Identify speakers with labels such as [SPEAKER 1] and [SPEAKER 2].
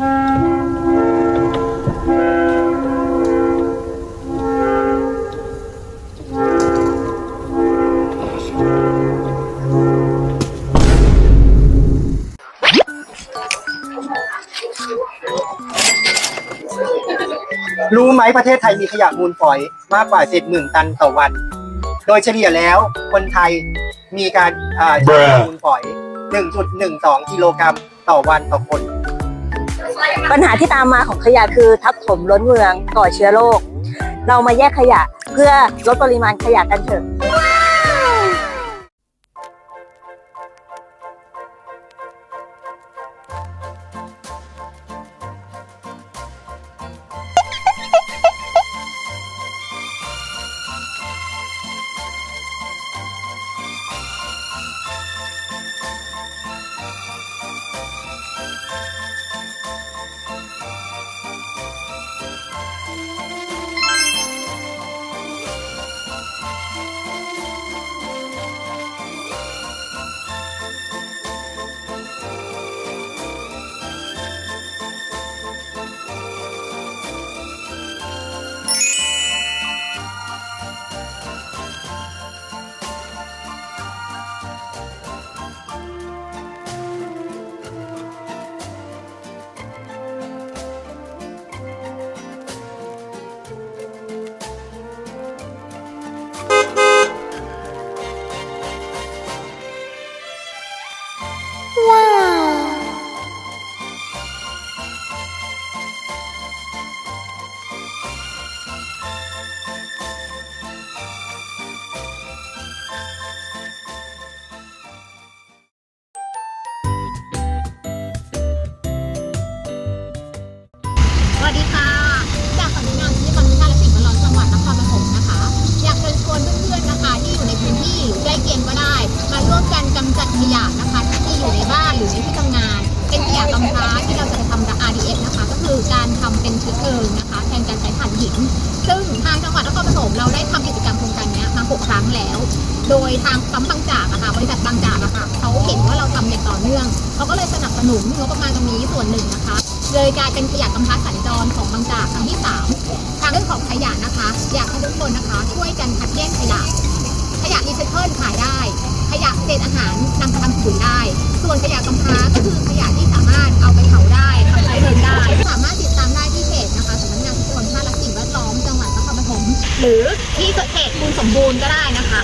[SPEAKER 1] รู้ไหมประเทศไทยมีขยะมูลฝอยมากกว่า70,000ตันต่อวัน โดยเฉลี่ยแล้วคนไทยมีการใช้ Bruh มูลฝอย 1.12 กิโลกรัมต่อวันต่อคน
[SPEAKER 2] ปัญหาที่ตามมาของขยะคือทับถมล้นเมืองก่อเชื้อโรค เรามาแยกขยะเพื่อลดปริมาณขยะกันเถอะ
[SPEAKER 3] ส การใช้ถ่านหิน ซึ่งทางจังหวัดนครปฐมเราได้ทำกิจกรรมโครงการนี้มาหกครั้งแล้ว โดยทางปั๊มบางจากอะค่ะบริษัทบางจากอะค่ะเขาเห็นว่าเราทำอย่างต่อเนื่องเขาก็เลยสนับสนุนงบประมาณตรงนี้ส่วนหนึ่งนะคะเลยกลายเป็นขยะกำพร้าสัญจรของบางจากครั้งที่สามทางเรื่องของขยะนะคะ อยากให้ทุกคนนะคะ ช่วยกันคัดแยกขยะ ขยะรีไซเคิลขายได้ ขยะเศษอาหารนำไปทำปุ๋ยได้ ส่วนขยะกำพร้าก็คือขยะ หรือที่เพจคุณสมบูรณ์ก็ได้นะคะ